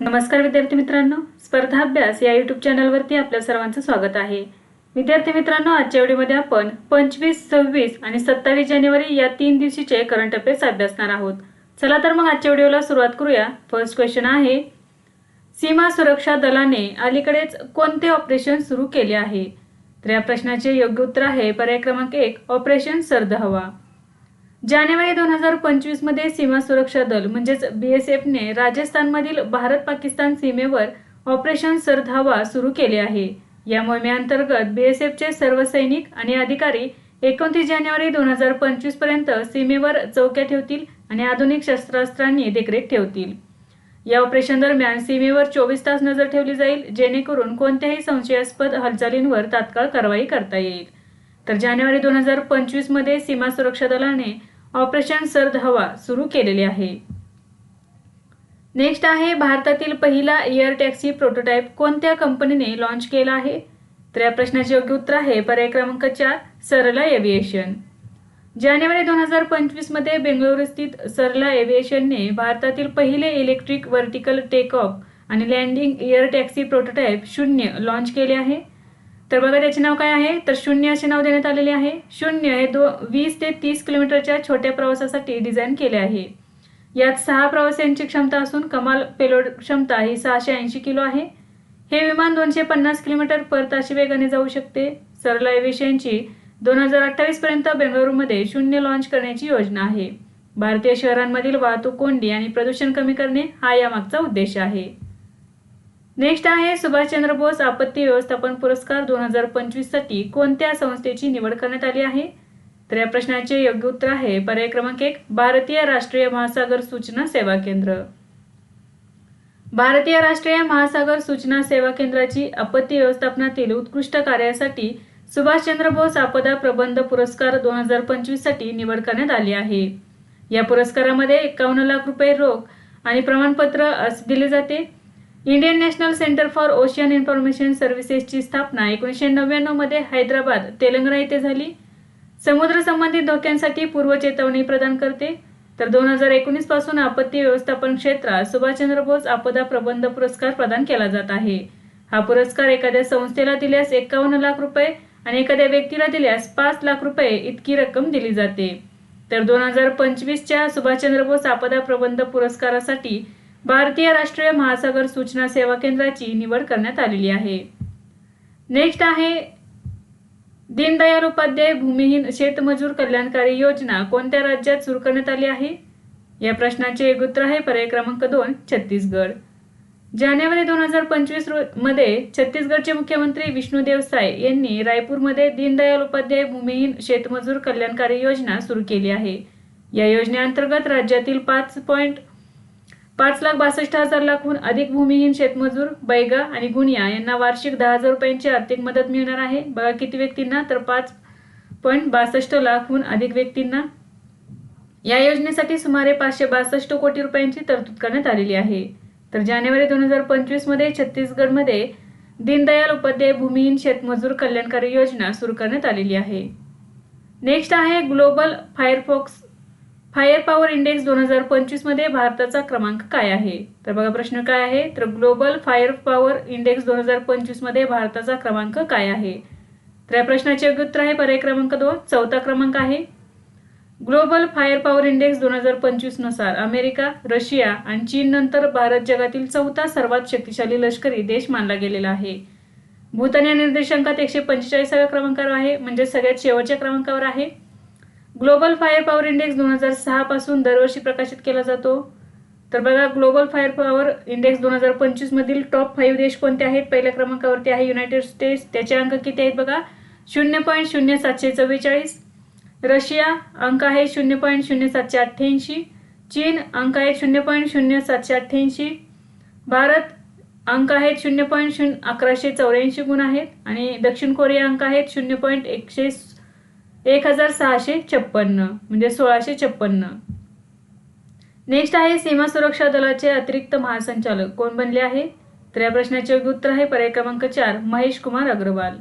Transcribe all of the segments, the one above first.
नमस्कार विद्यार्थी मित्रांनो. स्पर्धा अभ्यास या युट्यूब चॅनलवरती आपल्या सर्वांचं स्वागत आहे. विद्यार्थी मित्रांनो आजच्या व्हिडिओमध्ये आपण पंचवीस सव्वीस आणि सत्तावीस जानेवारी या तीन दिवशीचे करंट अफेअर्स अभ्यासणार आहोत. चला तर मग आजच्या व्हिडिओला सुरुवात करूया. फर्स्ट क्वेश्चन आहे सीमा सुरक्षा दलाने अलीकडेच कोणते ऑपरेशन सुरू केले आहे? तर या प्रश्नाचे योग्य उत्तर आहे पर्याय क्रमांक एक ऑपरेशन सर्द हवा. जानेवारी दोन हजार पंचवीसमध्ये सीमा सुरक्षा दल म्हणजेच बीएसएफने राजस्थानमधील भारत पाकिस्तान सीमेवर ऑपरेशन सरधावा सुरू केले आहे. या मोहिमेअंतर्गत बीएसएफचे सर्व सैनिक आणि अधिकारी एकोणतीस जानेवारी दोन हजार पंचवीसपर्यंत सीमेवर चौक्या ठेवतील आणि आधुनिक शस्त्रास्त्रांनी देखरेख ठेवतील. या ऑपरेशन दरम्यान सीमेवर चोवीस तास नजर ठेवली जाईल जेणेकरून कोणत्याही संशयास्पद हालचालींवर तात्काळ कारवाई करता येईल. तर जानेवारी दोन हजार पंचवीसमध्ये सीमा सुरक्षा दलाने ऑपरेशन सर्द हवा सुरू केलेले आहे. नेक्स्ट आहे भारतातील पहिला एअर टॅक्सी प्रोटोटाईप कोणत्या कंपनीने लॉन्च केला आहे? तर या प्रश्नाचे योग्य उत्तर आहे पर्याय क्रमांक चार सरला एव्हिएशन जानेवारी दोन हजार पंचवीसमध्ये बेंगळुरू स्थित सरला एव्हिएशनने भारतातील पहिले इलेक्ट्रिक व्हर्टिकल टेक ऑफ आणि लँडिंग एअर टॅक्सी प्रोटोटाईप शून्य लॉन्च केले आहे. तर बघा त्याचे नाव काय आहे? तर शून्य असे नाव देण्यात आलेले आहे. शून्य हे दो वीस ते तीस किलोमीटरच्या छोट्या प्रवासासाठी डिझाईन केले आहे. यात सहा प्रवाशांची क्षमता असून कमाल पेलोड क्षमता ही सहाशे ऐंशी किलो आहे. हे विमान दोनशे पन्नास किलोमीटर पर ताशी वेगाने जाऊ शकते. सरला एव्हिएशनची दोन हजार अठ्ठावीसपर्यंत बेंगळुरूमध्ये शून्य लॉन्च करण्याची योजना आहे. भारतीय शहरांमधील वाहतूक कोंडी आणि प्रदूषण कमी करणे हा यामागचा उद्देश आहे. नेक्स्ट आहे सुभाषचंद्र बोस आपत्ती व्यवस्थापन पुरस्कार दोन हजार पंचवीससाठी कोणत्या संस्थेची निवड करण्यात आली आहे? तर या प्रश्नाचे योग्य उत्तर आहे पर्याय क्रमांक एक भारतीय राष्ट्रीय महासागर सूचना सेवा केंद्र. भारतीय राष्ट्रीय महासागर सूचना सेवा केंद्राची आपत्ती व्यवस्थापनातील उत्कृष्ट कार्यासाठी सुभाषचंद्र बोस आपदा प्रबंध पुरस्कार दोन हजार पंचवीससाठी निवड करण्यात आली आहे. या पुरस्कारामध्ये एकावन्न लाख रुपये रोख आणि प्रमाणपत्र असे दिले जाते. Indian National Centre for Ocean Information सर्व्हिसेसची स्थापना एकोणीसशे नव्याण्णवमध्ये हैदराबाद तेलंगणा येथे झाली. समुद्र संबंधित धोक्यांसाठी पूर्वचेतावणी प्रदान करते. तर दोन हजार एकोणीसपासून आपत्ती व्यवस्थापन क्षेत्रात सुभाषचंद्र बोस आपदा प्रबंध पुरस्कार प्रदान केला जात आहे. हा पुरस्कार एखाद्या संस्थेला दिल्यास एकावन्न लाख रुपये आणि एखाद्या व्यक्तीला दिल्यास पाच लाख रुपये इतकी रक्कम दिली जाते. तर दोन हजार पंचवीसच्या सुभाषचंद्र बोस आपदा प्रबंध पुरस्कारासाठी भारतीय राष्ट्रीय महासागर सूचना सेवा केंद्राची निवड करण्यात आलेली आहे. नेक्स्ट आहे दीनदयाल उपाध्याय भूमिहीन शेतमजूर कल्याणकारी योजना कोणत्या राज्यात सुरू करण्यात आली आहे? या प्रश्नाचे एक उत्तर आहे पर्याय क्रमांक दोन छत्तीसगड. जानेवारी दोन हजार पंचवीसमध्ये छत्तीसगडचे मुख्यमंत्री विष्णुदेव साय यांनी रायपूरमध्ये दीनदयाल उपाध्याय भूमिहीन शेतमजूर कल्याणकारी योजना सुरू केली आहे. या योजनेअंतर्गत राज्यातील पाच पॉईंट पाच लाख बासष्ट हजार लाखहून अधिक भूमिहीन शेतमजूर बैगा आणि गुनिया यांना वार्षिक दहा हजार रुपयांची आर्थिक मदत मिळणार आहे. बघा किती व्यक्तींना तर पाच पॉईंट बासष्ट लाखहून अधिक व्यक्तींना. या योजनेसाठी सुमारे पाचशे बासष्ट कोटी रुपयांची तरतूद करण्यात आलेली आहे. तर जानेवारी दोन हजार पंचवीसमध्ये छत्तीसगडमध्ये दीनदयाल उपाध्याय भूमिहीन शेतमजूर कल्याणकारी योजना सुरू करण्यात आलेली आहे. नेक्स्ट आहे global Firefox fire power index दोन हजार पंचवीसमध्ये भारताचा क्रमांक काय आहे? तर बघा प्रश्न काय आहे? तर ग्लोबल फायर पॉवर इंडेक्स दोन हजार पंचवीसमध्ये भारताचा क्रमांक काय आहे? तर या प्रश्नाचे योग्य उत्तर आहे पर्याय क्रमांक दोन चौथा क्रमांक आहे. ग्लोबल फायर पॉवर इंडेक्स दोन हजार पंचवीसनुसार अमेरिका रशिया आणि चीननंतर भारत जगातील चौथा सर्वात शक्तिशाली लष्करी देश मानला गेलेला आहे. भूतान या निर्देशांकात एकशे पंचेचाळीसाव्या क्रमांकावर आहे म्हणजे सगळ्यात शेवटच्या क्रमांकावर आहे. ग्लोबल फायर पॉवर इंडेक्स दोन हजार सहा पासून दरवर्षी प्रकाशित केला जातो. तर बघा ग्लोबल फायर पॉवर इंडेक्स दोन हजार पंचवीस मधील टॉप फाईव्ह देश कोणते आहेत? पहिल्या क्रमांकावरती आहे युनायटेड स्टेट्स त्याचे अंक किती आहेत बघा? शून्य पॉईंट शून्य सातशे चव्वेचाळीस. रशिया अंक आहे शून्य पॉईंट शून्य सातशे अठ्ठ्याऐंशी. चीन अंक आहेत शून्य पॉईंट शून्य सातशे अठ्ठ्याऐंशी. भारत अंक आहेत शून्य पॉईंट शून्य अकराशे चौऱ्याऐंशी गुण आहेत. आणि दक्षिण कोरिया अंक आहेत शून्य पॉईंट एकशे एक हजार सहाशे छप्पन्न म्हणजे सोळाशे छप्पन्न. नेक्स्ट आहे सीमा सुरक्षा दलाचे अतिरिक्त महासंचालक. कोण बनले आहे? तर या प्रश्नाचे योग्य उत्तर आहे पर्याय क्रमांक चार महेश कुमार अग्रवाल.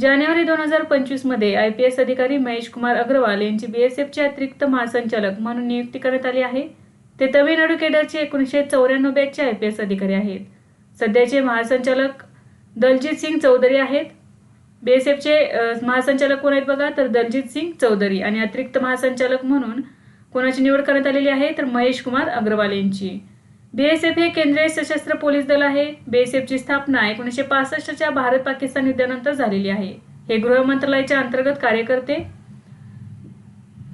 जानेवारी दोन हजार पंचवीसमध्ये आय पी एस अधिकारी महेश कुमार अग्रवाल यांची बी एस एफचे अतिरिक्त महासंचालक म्हणून नियुक्ती करण्यात आली आहे. ते तमिळनाडू केडरचे एकोणीसशे चौऱ्याण्णव बॅचचे आय पी एस अधिकारी आहेत. सध्याचे महासंचालक दलजीत सिंग चौधरी आहेत. बी एस एफचे महासंचालक कोण आहेत बघा? तर दलजित सिंग चौधरी आणि अतिरिक्त महासंचालक म्हणून कोणाची निवड करण्यात आलेली आहे? तर महेश कुमार अग्रवाल यांची. बीएसएफ हे केंद्रीय सशस्त्र पोलीस दल आहे. बीएसएफची स्थापना एकोणीसशे पासष्टच्या भारत पाकिस्तान युद्धानंतर झालेली आहे. हे गृह मंत्रालयाच्या अंतर्गत कार्य करते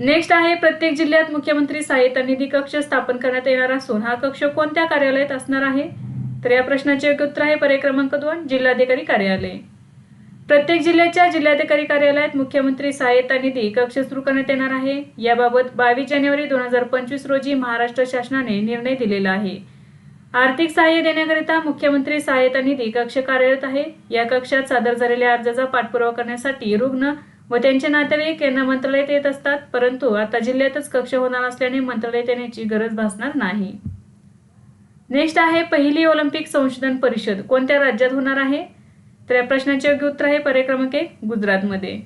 नेक्स्ट आहे प्रत्येक जिल्ह्यात मुख्यमंत्री सहायता निधी कक्ष स्थापन करण्यात येणार असून हा कक्ष कोणत्या कार्यालयात असणार आहे? तर या प्रश्नाचे योग्य उत्तर आहे पर्याय क्रमांक दोन जिल्हाधिकारी कार्यालय. प्रत्येक जिल्ह्याच्या जिल्हाधिकारी कार्यालयात मुख्यमंत्री सहाय्यता निधी कक्ष सुरू करण्यात येणार आहे. याबाबत बावीस जानेवारी दोन हजार पंचवीस रोजी महाराष्ट्र शासनाने निर्णय दिलेला आहे. आर्थिक सहाय्य देण्याकरिता मुख्यमंत्री सहाय्यता निधी कक्ष कार्यरत आहे. या कक्षात सादर झालेल्या अर्जाचा पाठपुरावा करण्यासाठी रुग्ण व त्यांचे नातेवाईक यांना मंत्रालयात येत असतात परंतु आता जिल्ह्यातच कक्ष होणार असल्याने मंत्रालयात येण्याची गरज भासणार नाही. नेक्स्ट आहे पहिली ऑलिम्पिक संशोधन परिषद. कोणत्या राज्यात होणार आहे? तर या प्रश्नाचे योग्य उत्तर आहे पर्याय क्रमांक एक गुजरातमध्ये.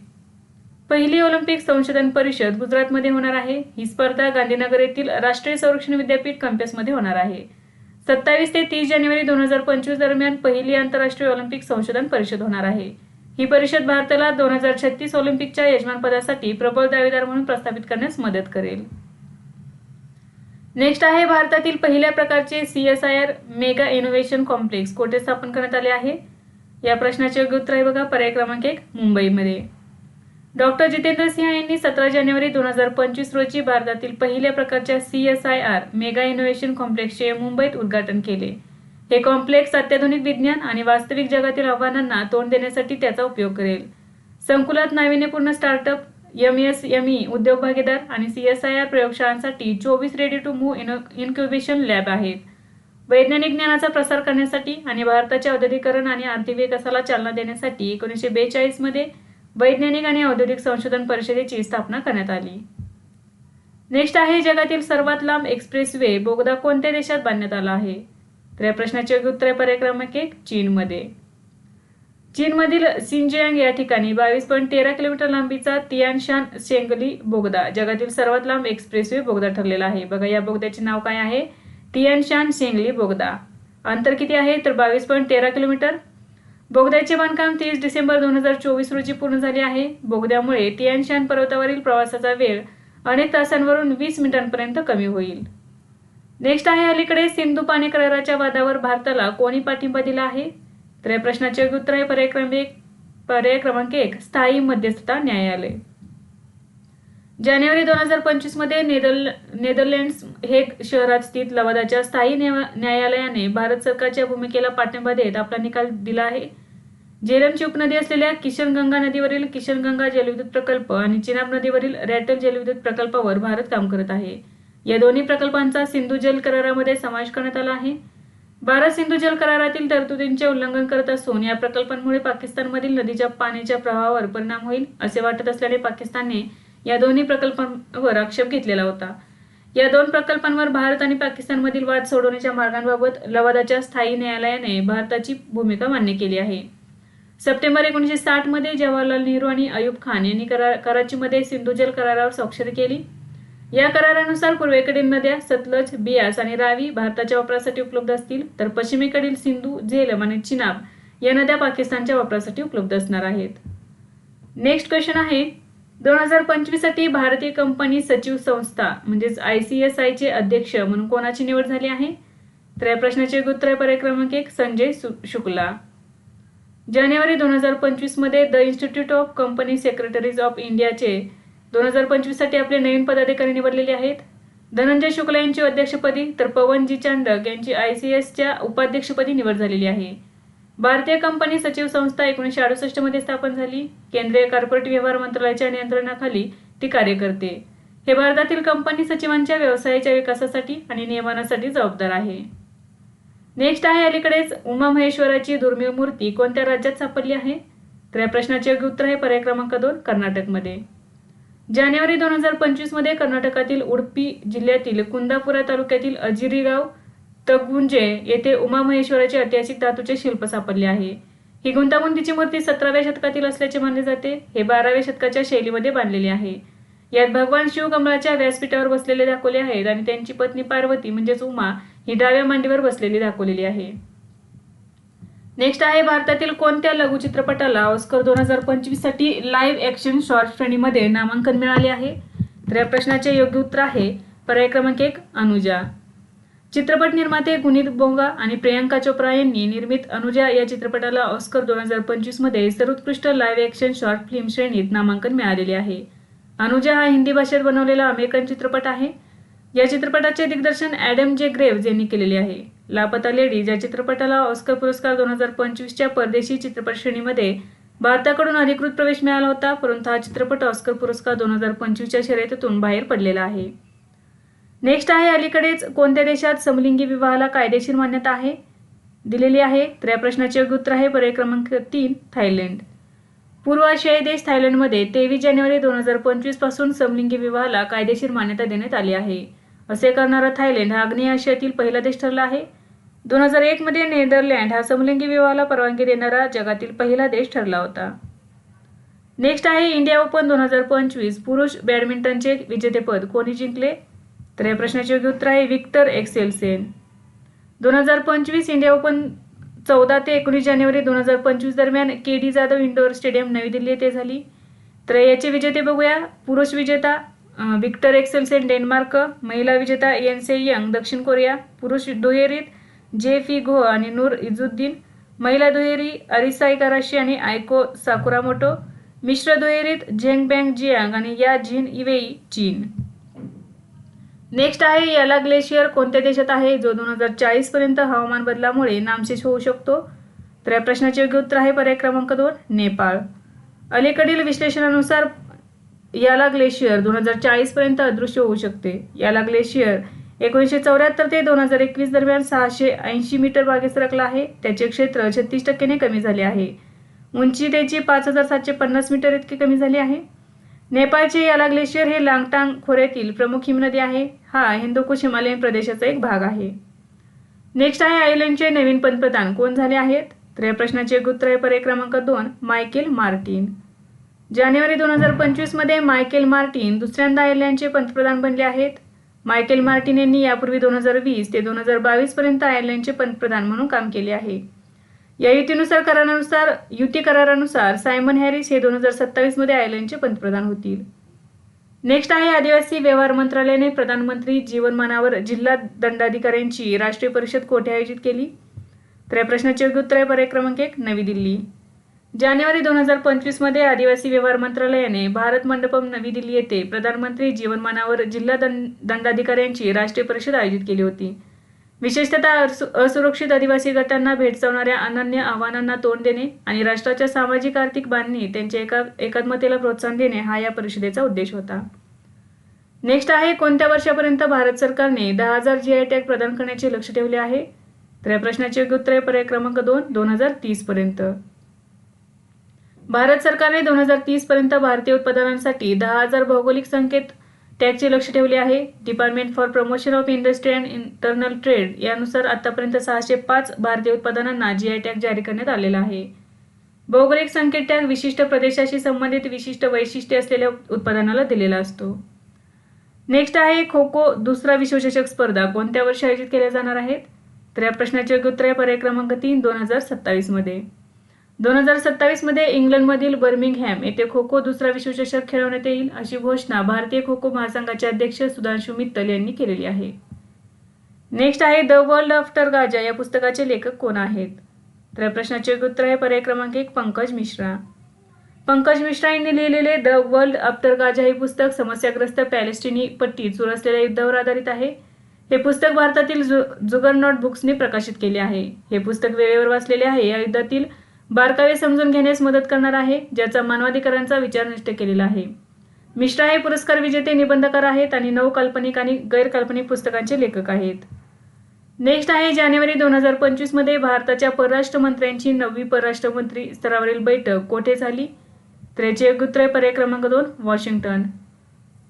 पहिली ऑलिम्पिक संशोधन परिषद गुजरातमध्ये होणार आहे. ही स्पर्धा गांधीनगर येथील राष्ट्रीय संरक्षण विद्यापीठ कॅम्पसमध्ये होणार आहे. सत्तावीस ते तीस जानेवारी दोन हजार पंचवीस दरम्यान पहिली आंतरराष्ट्रीय ऑलिम्पिक संशोधन परिषद होणार आहे. ही परिषद भारताला दोन हजार छत्तीस ऑलिम्पिकच्या यजमानपदासाठी प्रबळ दावेदार म्हणून प्रस्थापित करण्यास मदत करेल. नेक्स्ट आहे भारतातील पहिल्या प्रकारचे C S I R mega innovation complex कोठे स्थापन करण्यात आले आहे? या प्रश्नाचे योग्य उत्तर आहे बघा पर्याय क्रमांक एक मुंबईमध्ये. डॉक्टर जितेंद्र सिंह यांनी सतरा जानेवारी दोन हजार पंचवीस रोजी भारतातील पहिल्या प्रकारच्या C S I R mega innovation कॉम्प्लेक्सचे मुंबईत उद्घाटन केले. हे कॉम्प्लेक्स अत्याधुनिक विज्ञान आणि वास्तविक जगातील आव्हानांना तोंड देण्यासाठी त्याचा उपयोग करेल. संकुलात नाविन्यपूर्ण startup M S M E उद्योग भागीदार आणि सी एस आय आर प्रयोगशाळांसाठी चोवीस ready to move inno incubation lab आहेत. वैज्ञानिक ज्ञानाचा प्रसार करण्यासाठी आणि भारताच्या औद्योगिकरण आणि आर्थिक विकासाला चालना देण्यासाठी एकोणीसशे बेचाळीसमध्ये वैज्ञानिक आणि औद्योगिक संशोधन परिषदेची स्थापना करण्यात आली. नेक्स्ट आहे जगातील सर्वात लांब एक्सप्रेस वे बोगदा कोणत्या देशात बांधण्यात आला आहे? तर या प्रश्नाचे उत्तर आहे पर्याय क्रमांक एक चीनमध्ये. चीनमधील सिंजियांग या ठिकाणी बावीस पॉईंट तेरा किलोमीटर लांबीचा तियानशान शेंगली बोगदा जगातील सर्वात लांब एक्सप्रेसवे बोगदा ठरलेला आहे. बघा या बोगद्याचे नाव काय आहे? तियानशान सिंगली बोगदा. अंतर किती आहे? तर बावीस पॉईंट तेरा किलोमीटर. बोगद्याचे बांधकाम तीस डिसेंबर दोन हजार चोवीस रोजी पूर्ण झाले आहे. बोगद्यामुळे तियानशान पर्वतावरील प्रवासाचा वेळ अनेक तासांवरून वीस मिनिटांपर्यंत कमी होईल. नेक्स्ट आहे अलीकडे सिंधू पाणी कराराच्या वादावर भारताला कोणी पाठिंबा दिला आहे? तर या प्रश्नाचे उत्तर आहे पर्याय क्रमांक पर्याय क्रमांक एक स्थायी मध्यस्थता न्यायालय. जानेवारी दोन हजार पंचवीसमध्ये नेदर नेदरलँड्स हेग शहरात स्थित लवादाच्या स्थायी न्यायालयाने भारत सरकारच्या भूमिकेला पाठिंबा देत आपला निकाल दिला आहे. झेलमची उपनदी असलेल्या किशनगंगा नदीवरील किशनगंगा जलविद्युत प्रकल्प आणि चिनाब नदीवरील रॅटल जलविद्युत प्रकल्पावर भारत काम करत आहे. या दोन्ही प्रकल्पांचा सिंधू जल करारामध्ये समावेश करण्यात आला आहे. भारत सिंधू जल करारातील तरतुदींचे उल्लंघन करत असून या प्रकल्पांमुळे पाकिस्तानमधील नदीच्या पाण्याच्या प्रवाहावर परिणाम होईल असे वाटत असल्याने पाकिस्तानने या दोन्ही प्रकल्पांवर आक्षेप घेतलेला होता. या दोन प्रकल्पांवर भारत आणि पाकिस्तानमधील वाद सोडवण्याच्या मार्गांबाबत लवादाच्या स्थायी न्यायालयाने भारताची भूमिका मान्य केली आहे. सप्टेंबर एकोणीसशे साठमध्ये जवाहरलाल नेहरू आणि अयूब खान यांनी करा कराचीमध्ये सिंधू जल करारावर स्वाक्षरी केली. या करारानुसार पूर्वेकडील नद्या सतलज बियास आणि रावी भारताच्या वापरासाठी उपलब्ध असतील तर पश्चिमेकडील सिंधू झेलम आणि चिनाब या नद्या पाकिस्तानच्या वापरासाठी उपलब्ध असणार आहेत. नेक्स्ट क्वेश्चन आहे दोन हजार पंचवीससाठी भारतीय कंपनी सचिव संस्था म्हणजेच आय सी एस आयचे अध्यक्ष म्हणून कोणाची निवड झाली आहे? तर या प्रश्नाचे उत्तर पर्याय क्रमांक एक संजय शुक्ला. जानेवारी दोन हजार पंचवीसमध्ये the Institute of Company Secretaries of इंडियाचे दोन हजार पंचवीससाठी आपले नवीन पदाधिकारी निवडलेले आहेत. धनंजय शुक्ला यांची अध्यक्षपदी तर पवनजी चांडक यांची आय सी एसच्या उपाध्यक्षपदी निवड झालेली आहे. भारतीय कंपनी सचिव संस्था एकोणीसशे अडुसष्टमध्ये स्थापन झाली. केंद्रीय कॉर्पोरेट व्यवहार मंत्रालयाच्या नियंत्रणाखाली ती कार्य करते. हे भारतातील कंपनी सचिवांच्या व्यवसायाच्या विकासासाठी आणि नियमनासाठी जबाबदार आहे. नेक्स्ट आहे अलीकडेच उमा महेश्वराची दुर्मिळ मूर्ती कोणत्या राज्यात सापडली आहे? तर या प्रश्नाचे योग्य उत्तर आहे पर्याय क्रमांक दोन कर्नाटकमध्ये. जानेवारी दोन हजार पंचवीसमध्ये कर्नाटकातील उडपी जिल्ह्यातील कुंदापुरा तालुक्यातील अजिरी गाव तगुंजे येथे उमा महेश्वराचे ऐतिहासिक धातूचे शिल्प सापडले आहे. ही गुंतागुंतीची मूर्ती सतराव्या शतकातील असल्याचे मानले जाते. हे बाराव्या शतकाच्या शैलीमध्ये बांधलेले आहे. यात भगवान शिव कमळाच्या व्यासपीठावर बसलेले दाखवले आहेत आणि त्यांची पत्नी पार्वती म्हणजेच उमा ही डाव्या मांडीवर बसलेली दाखवलेली आहे. नेक्स्ट आहे भारतातील कोणत्या लघुचित्रपटाला ऑस्कर दोन हजार पंचवीससाठी लाईव्ह ऍक्शन शॉर्ट श्रेणीमध्ये नामांकन मिळाले आहे? तर या प्रश्नाचे योग्य उत्तर आहे. पर्याय क्रमांक एक अनुजा. चित्रपट निर्माते गुनीत बोंगा आणि प्रियांका चोप्रा यांनी निर्मित अनुजा या चित्रपटाला ऑस्कर दोन हजार पंचवीसमध्ये सर्वोत्कृष्ट लाईव्ह ऍक्शन शॉर्ट फिल्म श्रेणीत नामांकन मिळालेले आहे. अनुजा हा हिंदी भाषेत बनवलेला अमेरिकन चित्रपट आहे. या चित्रपटाचे दिग्दर्शन ॲडम जे ग्रेव्ज यांनी केलेले आहे. लापता लेडीज या चित्रपटाला ऑस्कर पुरस्कार दोन हजार पंचवीसच्या परदेशी चित्रपट श्रेणीमध्ये भारताकडून अधिकृत प्रवेश मिळाला होता परंतु हा चित्रपट ऑस्कर पुरस्कार दोन हजार पंचवीसच्या शर्यतीतून बाहेर पडलेला आहे. नेक्स्ट आहे अलीकडेच कोणत्या देशात समलिंगी विवाहाला कायदेशीर मान्यता आहे? दिलेली आहे. तर या प्रश्नाचे योग्य उत्तर आहे. पर्याय क्रमांक तीन थायलंड. पूर्व आशियाई देश थायलंडमध्ये तेवीस जानेवारी दोन हजार पंचवीसपासून समलिंगी विवाहाला कायदेशीर मान्यता देण्यात आली आहे. असे करणारा थायलंड हा आग्नेय आशियातील पहिला देश ठरला आहे. दोन हजार एकमध्ये नेदरलँड हा समलिंगी विवाहाला परवानगी देणारा जगातील पहिला देश ठरला होता. नेक्स्ट आहे इंडिया ओपन दोन हजार पंचवीस. पुरुष बॅडमिंटनचे विजेतेपद कोणी जिंकले? तर या प्रश्नाचे योग्य उत्तर आहे विक्टर एक्सेलसेन. दोन हजार पंचवीस इंडिया ओपन चौदा ते एकोणीस जानेवारी दोन हजार पंचवीस दरम्यान K D Jadhav indoor stadium नवी दिल्ली येथे झाली. तर याचे विजेते बघूया. पुरुष विजेता विक्टर एक्सेलसेन डेन्मार्क महिला विजेता एन से यंग दक्षिण कोरिया पुरुष दुहेरीत जे फी घो आणि नूर इजुद्दीन महिला दुहेरी अरिसा इकाराशी आणि आयको साकुरामोटो मिश्र दुहेरीत झेंग बँग जियांग आणि या झिन इवेई चीन. नेक्स्ट आहे याला ग्लेशियर कोणत्या देशात आहे? जो दोन हजार चाळीस पर्यंत हवामान बदलामुळे नामशेष होऊ शकतो. तर या प्रश्नाचे योग्य उत्तर आहे पर्याय क्रमांक दोन नेपाळ. अलीकडील विश्लेषणानुसार याला ग्लेशियर दोन हजार चाळीस पर्यंत अदृश्य होऊ शकते. याला ग्लेशियर एकोणीसशे चौऱ्याहत्तर ते दोन हजार एकवीस दरम्यान सहाशे ऐंशी मीटर मागे सरकला आहे. त्याचे क्षेत्र छत्तीस टक्क्याने कमी झाले आहे. उंची त्याची पाच हजार सातशे पन्नास मीटर इतकी कमी झाली आहे. नेपाळचे याला ग्लेशियर हे लांगटांग खोऱ्यातील प्रमुख हिमनदी आहे. हा हिंदुकुश हिमालयन प्रदेशाचा एक भाग आहे. नेक्स्ट आहे आयर्लंडचे नवीन पंतप्रधान. कोण झाले आहेत? तर या प्रश्नाचे उत्तर आहे. पर्याय क्रमांक दोन मायकेल मार्टिन. जानेवारी दोन हजार पंचवीसमध्ये मायकेल मार्टिन दुसऱ्यांदा आयर्लंडचे पंतप्रधान बनले आहेत. मायकेल मार्टिन यांनी यापूर्वी दोन हजार वीस ते दोन हजार बावीसपर्यंत आयर्लंडचे पंतप्रधान म्हणून काम केले आहे. या युतीनुसार करारानुसार युती करारानुसार सायमन हॅरिस हे दोन हजार सत्तावीसमध्ये आयलंडचे आयर्लंडचे पंतप्रधान होतील. नेक्स्ट आहे आदिवासी व्यवहार मंत्रालयाने प्रधानमंत्री जीवनमानावर जिल्हा दंडाधिकाऱ्यांची राष्ट्रीय परिषद कोठे आयोजित केली? तर या प्रश्नाचे योग्य उत्तर आहे पर्याय क्रमांक एक नवी दिल्ली. जानेवारी दोन हजार पंचवीसमध्ये आदिवासी व्यवहार मंत्रालयाने भारत मंडपम नवी दिल्ली येथे प्रधानमंत्री जीवनमानावर जिल्हा दं दंडाधिकाऱ्यांची राष्ट्रीय परिषद आयोजित केली होती. विशेषतः असु- असुरक्षित आदिवासी गटांना भेडसावणाऱ्या अनन्य आव्हानांना तोंड देणे आणि राष्ट्राच्या सामाजिक आर्थिक बांधणी त्यांच्या एका एकात्मतेला प्रोत्साहन देणे हा या परिषदेचा उद्देश होता. नेक्स्ट आहे कोणत्या वर्षापर्यंत भारत सरकारने दहा हजार जी आय टॅग प्रदान करण्याचे लक्ष ठेवले आहे? तर या प्रश्नाचे योग्य उत्तर आहे पर्याय क्रमांक दोन दोन हजार तीस पर्यंत. भारत सरकारने दोन हजार तीस पर्यंत भारतीय उत्पादनांसाठी दहा हजार भौगोलिक संकेत टॅगचे लक्ष ठेवले आहे. Department for Promotion of Industry and Internal Trade यानुसार आतापर्यंत सहाशे पाच भारतीय उत्पादनांना जीआय टॅग जारी करण्यात आलेला आहे. भौगोलिक संकेत टॅग विशिष्ट प्रदेशाशी संबंधित विशिष्ट वैशिष्ट्ये असलेल्या उत्पादनाला दिलेला असतो. नेक्स्ट आहे खो खो दुसरा विश्वचषक स्पर्धा. कोणत्या वर्षी आयोजित केल्या जाणार आहेत? तर या प्रश्नाचे योग्य उत्तर आहे. पर्याय क्रमांक तीन दोन हजार सत्तावीसमध्ये दोन हजार सत्तावीसमध्ये इंग्लंडमधील बर्मिंगहॅम येथे खो खो दुसरा विश्वचषक खेळवण्यात येईल अशी घोषणा भारतीय खो खो महासंघाचे अध्यक्ष सुधांशु मित्तल यांनी केलेली आहे. नेक्स्ट आहे द वर्ल्ड आफ्टर गाजा या पुस्तकाचे लेखक कोण आहेत? तर प्रश्नाचे उत्तर आहे पर्याय क्रमांक एक पंकज मिश्रा. पंकज मिश्रा यांनी लिहिलेले द वर्ल्ड आफ्टर गाजा हे पुस्तक समस्याग्रस्त पॅलेस्टिनी पट्टी चूर असलेल्या युद्धावर आधारित आहे. हे पुस्तक भारतातील जु जुगरनॉट बुक्सने प्रकाशित केले आहे. हे पुस्तक वेळेवर वाचलेले आहे. या युद्धातील बारकावे समजून घेण्यास मदत करणार आहे ज्याचा मानवाधिकारांचा विचार नष्ट केलेला आहे. मिश्रा हे पुरस्कार विजेते निबंधकार आहेत आणि नऊ काल्पनिक आणि गैरकाल्पनिक पुस्तकांचे लेखक आहेत. नेक्स्ट आहे जानेवारी दोन हजार पंचवीसमध्ये भारताच्या परराष्ट्र मंत्र्यांची नववी परराष्ट्रमंत्री स्तरावरील बैठक कोठे झाली? त्रेचे गुत्रय पर्याय क्रमांक दोन वॉशिंग्टन.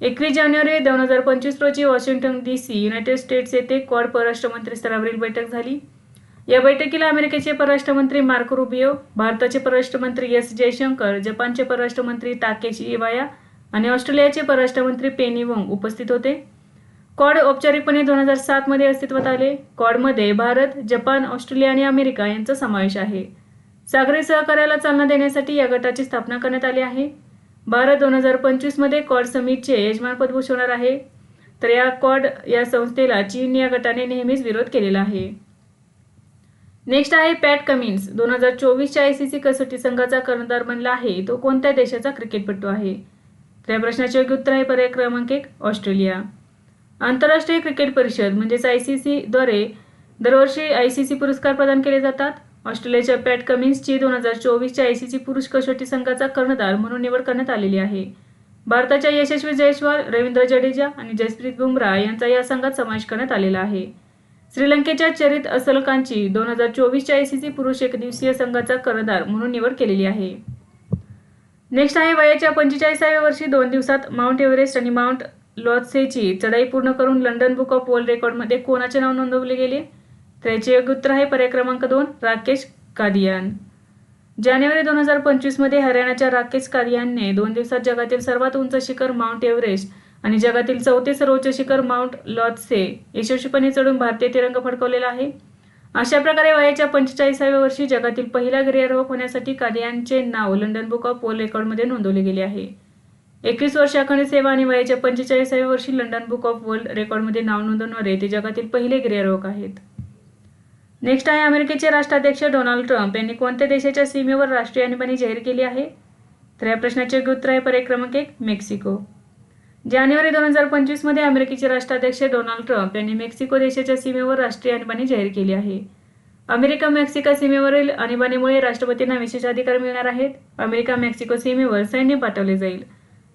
एकवीस जानेवारी दोन हजार पंचवीस रोजी Washington D C United States येथे क्वाड परराष्ट्र मंत्री स्तरावरील बैठक झाली. या बैठकीला अमेरिकेचे परराष्ट्र मंत्री मार्को रुबियो भारताचे परराष्ट्र मंत्री एस जयशंकर जपानचे परराष्ट्र मंत्री ताकेशी इवाया आणि ऑस्ट्रेलियाचे परराष्ट्र मंत्री पेनी वोंग उपस्थित होते. क्वाड औपचारिकपणे दोन हजार सातमध्ये अस्तित्वात आले. क्वाडमध्ये भारत जपान ऑस्ट्रेलिया आणि अमेरिका यांचा समावेश आहे. सागरी सहकार्याला चालना देण्यासाठी या गटाची स्थापना करण्यात आली आहे. भारत दोन हजार पंचवीसमध्ये क्वाड समिटचे यजमानपद भूषवणार आहे. तर या क्वाड या संस्थेला चीन या गटाने नेहमीच विरोध केलेला आहे. नेक्स्ट आहे पॅट कमिन्स. दोन हजार चोवीसच्या आय सी सी कसोटी संघाचा कर्णधार बनला आहे. तो कोणत्या देशाचा क्रिकेटपटू आहे? तर या प्रश्नाचे योग्य उत्तर आहे पर्याय क्रमांक एक ऑस्ट्रेलिया. आंतरराष्ट्रीय क्रिकेट परिषद म्हणजेच आय सी सीद्वारे दरवर्षी आय सी सी पुरस्कार प्रदान केले जातात. ऑस्ट्रेलियाच्या पॅट कमिन्सची दोन हजार चोवीसच्या आय सी सी पुरुष कसोटी संघाचा कर्णधार म्हणून निवड करण्यात आलेली आहे. भारताच्या यशस्वी जयस्वाल रवींद्र जडेजा आणि जसप्रीत बुमराह यांचा या संघात समावेश करण्यात आलेला आहे. श्रीलंकेच्या चरित असलकांची दोन हजार चोवीसच्या आय सी सी पुरुष एकदिवसीय संघाचा कर्णधार म्हणून निवड केलेली आहे. नेक्स्ट आहे वयाच्या पंचेचाळीसाव्या वर्षी दोन दिवसात माउंट एव्हरेस्ट आणि माउंट लॉत्सेची चढाई पूर्ण करून लंडन बुक ऑफ वर्ल्ड रेकॉर्डमध्ये कोणाचे नाव नोंदवले गेले? तर याचे उत्तर आहे पर्याय क्रमांक दोन राकेश कादियान. जानेवारी दोन हजार पंचवीसमध्ये हरियाणाच्या राकेश कादियानने दोन दिवसात जगातील सर्वात उंच शिखर माउंट एव्हरेस्ट आणि जगातील चौथे सर्वोच्च शिखर माउंट लॉत्से यशस्वीपणे चढून भारतीय तिरंग फडकवलेला आहे. अशा प्रकारे वयाच्या पंचेचाळीसाव्या वर्षी जगातील पहिला गिर्यारोहक होण्यासाठी कादियानचे नाव लंडन बुक ऑफ वर्ल्ड रेकॉर्डमध्ये नोंदवले गेले आहे. एकवीस वर्ष अखंड सेवा आणि वयाच्या पंचेचाळीसाव्या वर्षी लंडन बुक ऑफ वर्ल्ड रेकॉर्डमध्ये नाव नोंदवणारे ते जगातील पहिले गिर्यारोहक आहेत. नेक्स्ट आहे अमेरिकेचे राष्ट्राध्यक्ष डोनाल्ड ट्रम्प यांनी कोणत्या देशाच्या सीमेवर राष्ट्रीय आणीबाणी जाहीर केली आहे? तर या प्रश्नाचे उत्तर आहे पर्याय क्रमांक एक मेक्सिको. जानेवारी दोन हजार पंचवीसमध्ये अमेरिकेचे राष्ट्राध्यक्ष डोनाल्ड ट्रम्प यांनी मेक्सिको देशाच्या सीमेवर राष्ट्रीय आणीबाणी जाहीर केली आहे. अमेरिका मेक्सिको सीमेवरील आणीबाणीमुळे राष्ट्रपतींना विशेष अधिकार मिळणार आहेत. अमेरिका मेक्सिको सीमेवर सैन्य पाठवले जाईल.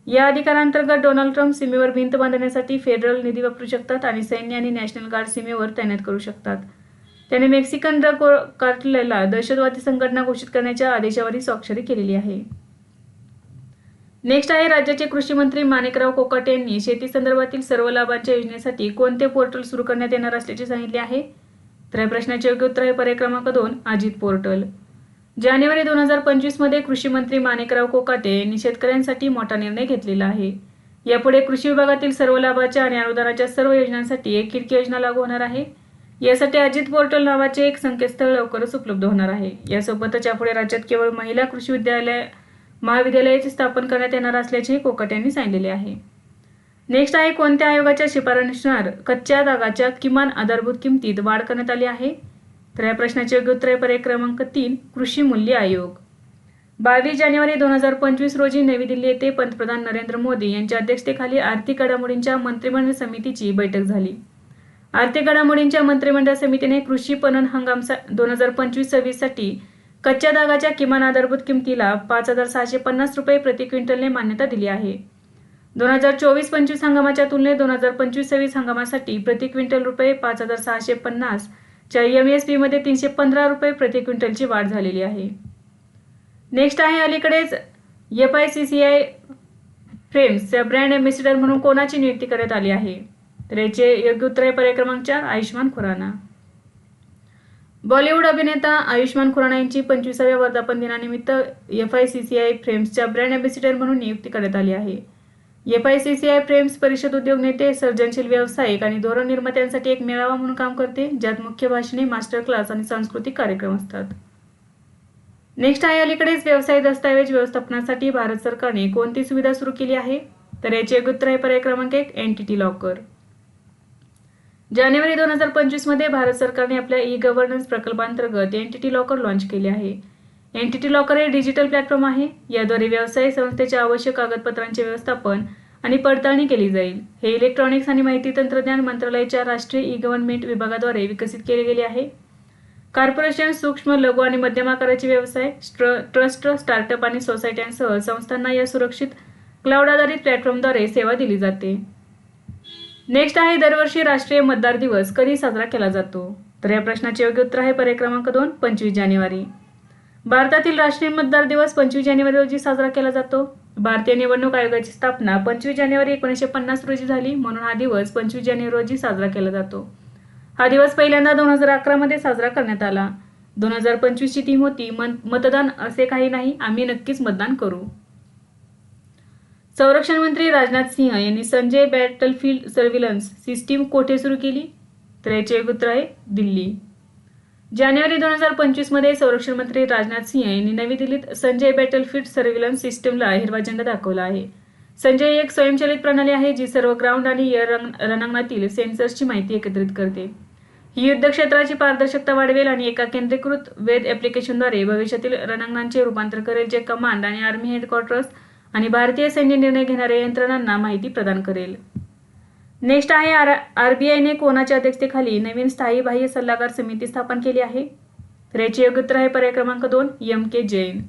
या अधिकारांतर्गत डोनाल्ड ट्रम्प सीमेवर भिंत बांधण्यासाठी फेडरल निधी वापरू शकतात आणि सैन्य आणि नॅशनल गार्ड सीमेवर तैनात करू शकतात. त्याने मेक्सिकन ड्रग कार्टलला दहशतवादी संघटना घोषित करण्याच्या आदेशावरही स्वाक्षरी केलेली आहे. नेक्स्ट आहे राज्याचे कृषी मंत्री माणिकराव कोकाटे यांनी शेती संदर्भातील सर्व लाभांच्या योजनेसाठी कोणते पोर्टल सुरू करण्यात येणार असल्याचे सांगितले आहे? तर या प्रश्नाचे योग्य उत्तर आहे पर्याय क्रमांक दोन अजित पोर्टल. जानेवारी दोन हजार पंचवीसमध्ये कृषी मंत्री माणिकराव कोकाटे यांनी शेतकऱ्यांसाठी मोठा निर्णय घेतलेला आहे. यापुढे कृषी विभागातील सर्व लाभाच्या आणि अनुदानाच्या सर्व योजनांसाठी एक खिडकी योजना लागू होणार आहे. यासाठी अजित पोर्टल नावाचे एक संकेतस्थळ लवकरच उपलब्ध होणार आहे. यासोबतच यापुढे राज्यात केवळ महिला कृषी विद्यालय महाविद्यालयाची स्थापन करण्यात येणार असल्याचे कोकट यांनी सांगितले आहे. नेक्स्ट आहे कोणत्या आयोगाच्या शिफारशीनुसार कच्च्या दागाच्या किमान आधारभूत किमतीत वाढ करण्यात आली आहे? तर या प्रश्नाचे योग्य उत्तर आहे पर्याय क्रमांक तीन कृषी मूल्य आयोग. बावीस जानेवारी दोन हजार पंचवीस रोजी नवी दिल्ली येथे पंतप्रधान नरेंद्र मोदी यांच्या अध्यक्षतेखाली आर्थिक घडामोडींच्या मंत्रिमंडळ समितीची बैठक झाली. आर्थिक घडामोडींच्या मंत्रिमंडळ समितीने कृषी पणन हंगाम दोन हजार पंचवीस सव्वीससाठी कच्च्या दागाच्या किमान आधारभूत किमतीला पाच हजार सहाशे पन्नास रुपये प्रति क्विंटलने मान्यता दिली आहे. दोन हजार चोवीस पंचवीस हंगामाच्या तुलनेत दोन हजार पंचवीस सव्वीस हंगामासाठी प्रति क्विंटल रुपये पाच हजार सहाशे पन्नास च्या एम एस पीमध्ये तीनशे पंधरा रुपये प्रति क्विंटलची वाढ झालेली आहे. नेक्स्ट आहे अलीकडेच F I C C I फ्रेम्सच्या brand ambassador म्हणून कोणाची नियुक्ती करण्यात आली आहे? तर याचे योग्य उत्तर आहे पर्याय क्रमांक चार आयुष्मान खुराना. बॉलिवूड अभिनेता आयुष्मान खुराना यांची पंचवीसाव्या वर्धापन दिनानिमित्त F I C C I फ्रेम्सच्या brand ambassador म्हणून नियुक्ती करण्यात आली आहे. F I C C I frames परिषद उद्योग नेते सर्जनशील व्यावसायिक आणि धोरण निर्मात्यांसाठी एक मेळावा म्हणून काम करते ज्यात मुख्य भाषणे मास्टर क्लास आणि सांस्कृतिक कार्यक्रम असतात. नेक्स्ट आहे अलीकडेच व्यवसाय दस्तावेज व्यवस्थापनासाठी भारत सरकारने कोणती सुविधा सुरू केली आहे? तर याचे उत्तर आहे पर्याय क्रमांक एक एन टी टी लॉकर. जानेवारी दोन हजार पंचवीसमध्ये भारत सरकारने आपल्या ई गव्हर्नन्स प्रकल्पांतर्गत एनटीटी लॉकर लॉन्च केले आहे. एनटीटी लॉकर हे डिजिटल प्लॅटफॉर्म आहे. याद्वारे व्यवसाय संस्थेच्या आवश्यक कागदपत्रांचे व्यवस्थापन आणि पडताळणी केली जाईल. हे इलेक्ट्रॉनिक्स आणि माहिती तंत्रज्ञान मंत्रालयाच्या राष्ट्रीय ई गव्हर्नमेंट विभागाद्वारे विकसित केले गेले आहे. कॉर्पोरेशन सूक्ष्म लघु आणि मध्यम आकाराचे व्यवसाय ट्रस्ट स्टार्टअप आणि सोसायट्यांसह संस्थांना या सुरक्षित क्लाउड आधारित प्लॅटफॉर्मद्वारे सेवा दिली जाते. नेक्स्ट आहे दरवर्षी राष्ट्रीय मतदार दिवस कधी साजरा केला जातो? तर या प्रश्नाचे योग्य उत्तर आहे पर्याय क्रमांक दोन पंचवीस जानेवारी. भारतातील राष्ट्रीय मतदार दिवस पंचवीस जानेवारी रोजी साजरा केला जातो. भारतीय निवडणूक आयोगाची स्थापना पंचवीस जानेवारी एकोणीसशे पन्नास रोजी झाली. म्हणून हा दिवस पंचवीस जानेवारी रोजी साजरा केला जातो. हा दिवस पहिल्यांदा दोन हजार अकरामध्ये साजरा करण्यात आला. दोन हजार पंचवीसची थीम होती मतदान असे काही नाही आम्ही नक्कीच मतदान करू. संरक्षण मंत्री राजनाथ सिंह यांनी संजय बॅटलफील्ड सर्व्हिलन्स सिस्टीम कोठे सुरू केली? तर याचे एक उत्तर आहे दिल्ली. जानेवारी दोन हजार पंचवीसमध्ये संरक्षण मंत्री राजनाथ सिंह यांनी नवी दिल्लीत संजय बॅटलफील्ड सर्व्हिलन्स सिस्टीमला हिरवा झेंडा दाखवला आहे. संजय ही एक स्वयंचलित प्रणाली आहे जी सर्व ग्राउंड आणि एअर रंग- रणांगणातील सेन्सर्सची माहिती एकत्रित करते. ही युद्ध क्षेत्राची पारदर्शकता वाढवेल आणि एका केंद्रीकृत वेद ॲप्लिकेशनद्वारे भविष्यातील रणांगणांचे रूपांतर करेल जे कमांड आणि आर्मी हेडक्वार्टर्स आणि भारतीय सैन्य निर्णय घेणाऱ्या यंत्रणांना माहिती प्रदान करेल. नेक्स्ट आहे आर आरबीआयने कोणाच्या अध्यक्षतेखाली नवीन स्थायी बाह्य सल्लागार समिती स्थापन केली आहे? तर याची आहे पर्याय क्रमांक दोन एम के जैन.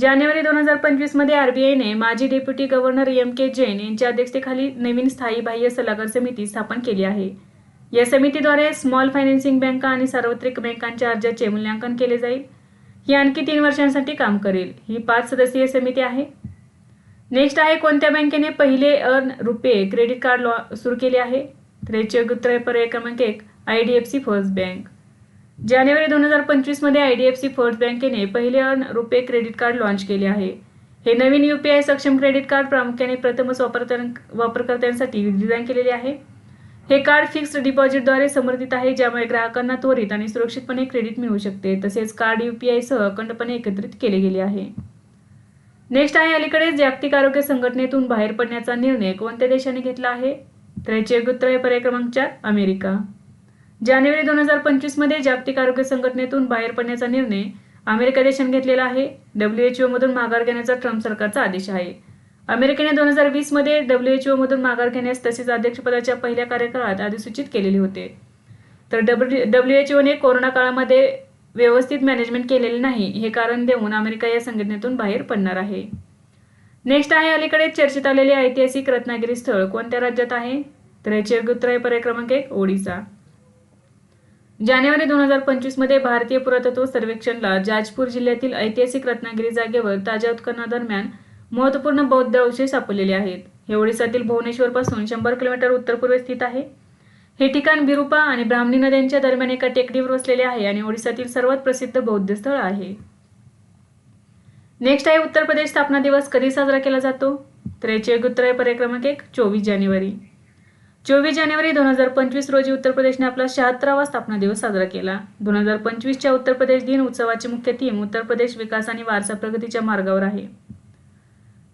जानेवारी दोन हजार पंचवीसमध्ये आर बी आयने माजी deputy governor M K Jain यांच्या अध्यक्षतेखाली नवीन स्थायी बाह्य सल्लागार समिती स्थापन केली आहे. या समितीद्वारे स्मॉल फायनान्सिंग बँका आणि सार्वत्रिक बँकांच्या अर्जाचे मूल्यांकन केले जाईल. ही आणखी तीन वर्षांसाठी काम करेल. ही पाच सदस्यीय समिती आहे. नेक्स्ट आहे कोणत्या बँकेने पहिले अर्न रुपे क्रेडिट कार्ड लॉ सुरू केले आहे? तर याचे उत्तर आहे पर्याय क्रमांक एक I D F C first bank जानेवारी दोन हजार पंचवीसमध्ये I D F C first बँकेने पहिले earn RuPay credit card launch केले आहे. हे नवीन यू पी आय सक्षम क्रेडिट कार्ड प्रामुख्याने प्रथमच वापरता वापरकर्त्यांसाठी डिझाईन केलेले आहे. हे कार्ड फिक्स्ड डिपॉझिटद्वारे समर्थित आहे ज्यामुळे ग्राहकांना त्वरित आणि सुरक्षितपणे क्रेडिट मिळू शकते. तसेच कार्ड यू पी आयसह अखंडपणे एकत्रित केले गेले आहे. नेक्स्ट आहे अलीकडेच जागतिक आरोग्य संघटनेतून बाहेर पडण्याचा निर्णय कोणत्या देशाने घेतला आहे? तर याचे योग्य उत्तर आहे पर्याय क्रमांक चार अमेरिका. जानेवारी दोन हजार पंचवीसमध्ये जागतिक आरोग्य संघटनेतून बाहेर पडण्याचा निर्णय अमेरिका देशाने घेतलेला आहे. डब्ल्यू एच ओमधून माघार घेण्याचा ट्रम्प सरकारचा आदेश आहे. अमेरिकेने दोन हजार वीसमध्ये डब्ल्यू एच ओमधून माघार घेण्यास तसेच अध्यक्षपदाच्या पहिल्या कार्यकाळात अधिसूचित केलेले होते. तर डब्ल्यू डब्ल्यू एच ओने कोरोना काळामध्ये व्यवस्थित मॅनेजमेंट केलेले नाही हे कारण देऊन अमेरिका या संघटनेतून बाहेर पडणार आहे. नेक्स्ट आहे अलीकडे चर्चेत आलेले ऐतिहासिक रत्नागिरी स्थळ कोणत्या राज्यात आहे? तर याचे उत्तर आहे पर्याय क्रमांक एक ओडिसा. जानेवारी दोन हजार पंचवीसमध्ये भारतीय पुरातत्व सर्वेक्षणला जाजपूर जिल्ह्यातील ऐतिहासिक रत्नागिरी जागेवर ताज्या उत्खननादरम्यान महत्त्वपूर्ण बौद्ध अवशेष सापडलेले आहेत. हे ओडिसातील भुवनेश्वर पासून शंभर किलोमीटर उत्तर पूर्व स्थित आहे. हे ठिकाण बिरुपा आणि ब्राह्मणी नद्यांच्या दरम्यान एका टेकडीवर वसलेले आहे आणि ओडिसातील सर्वात प्रसिद्ध बौद्ध स्थळ आहे. नेक्स्ट आहे उत्तर प्रदेश स्थापना दिवस कधी साजरा केला जातो? तर याचे उत्तर आहे पर्याय एक चोवीस जानेवारी. चोवीस जानेवारी दोन हजार पंचवीस रोजी उत्तर प्रदेशने आपला शहात्तरावा स्थापना दिवस साजरा केला. दोन हजार पंचवीसच्या उत्तर प्रदेश दिन उत्सवाची मुख्य थीम उत्तर प्रदेश विकास आणि वारसा प्रगतीच्या मार्गावर आहे.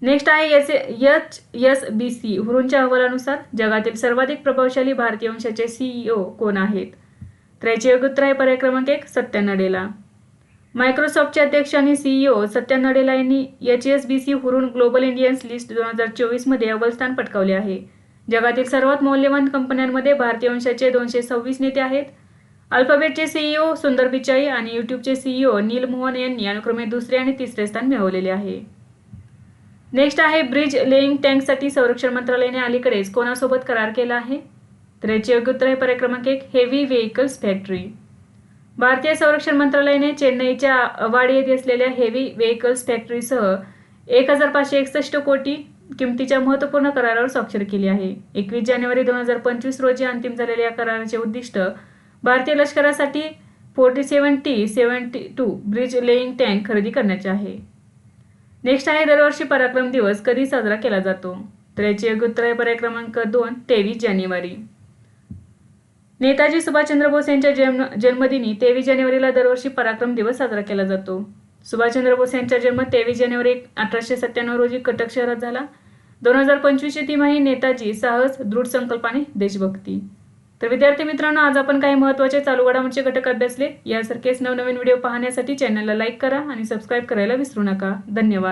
नेक्स्ट आहे S H S B C. हुरूंच्या अहवालानुसार जगातील सर्वाधिक प्रभावशाली भारतीय वंशाचे सीईओ कोण आहेत? तर याचे आहे पर्याय क्रमांक एक सत्या नडेला मायक्रोसॉफ्टचे अध्यक्ष आणि सीईओ सत्या नडेला यांनी H S B C Hurun global Indians list दोन हजार चोवीसमध्ये अव्वल स्थान पटकावले आहे. जगातील सर्वात मौल्यवान कंपन्यांमध्ये भारतीय वंशाचे दोनशे सव्वीस नेते आहेत. अल्फाबेटचे सीईओ सुंदर पिचाई आणि यूट्यूबचे सीईओ नील मोहन यांनी अनुक्रमे दुसरे आणि तिसरे स्थान मिळवलेले आहे. नेक्स्ट आहे ब्रिज लेईंग टँकसाठी संरक्षण मंत्रालयाने अलीकडेच कोणासोबत करार केला आहे? तर याचे योग्य उत्तर आहे पर्याय क्रमांक एक हेवी व्हेकल्स फॅक्टरी भारतीय संरक्षण मंत्रालयाने चेन्नईच्या अवाडी येथे असलेल्या हेवी व्हेकल्स फॅक्टरीसह एक हजार पाचशे एकसष्ट कोटी किमतीच्या महत्त्वपूर्ण करारावर स्वाक्षर केली आहे. एकवीस जानेवारी दोन हजार पंचवीस रोजी अंतिम झालेल्या या कराराचे उद्दिष्ट भारतीय लष्करासाठी forty seven T seventy two bridge laying tank खरेदी करण्याचे आहे. नेक्स्ट आहे दरवर्षी पराक्रम दिवस कधी साजरा केला जातो? तर याची योग्य उत्तर आहे पर्याय क्रमांक दोन तेवीस जानेवारी. नेताजी सुभाषचंद्र बोस यांच्या जन्म जन्मदिनी तेवीस जानेवारीला दरवर्षी पराक्रम दिवस साजरा केला जातो. सुभाषचंद्र बोस यांचा जन्म तेवीस जानेवारी अठराशे सत्त्याण्णव रोजी कटक शहरात झाला. दोन हजार पंचवीसची तिमाही नेताजी साहस दृढ संकल्पाने देशभक्ती. तर विद्यार्थी मित्रांनो आज आपण काही महत्त्वाचे चालू घडामोडचे घटक अभ्यासले. यासारखेच नवनवीन व्हिडिओ पाहण्यासाठी चॅनलला लाईक करा आणि सबस्क्राईब करायला विसरू नका. धन्यवाद.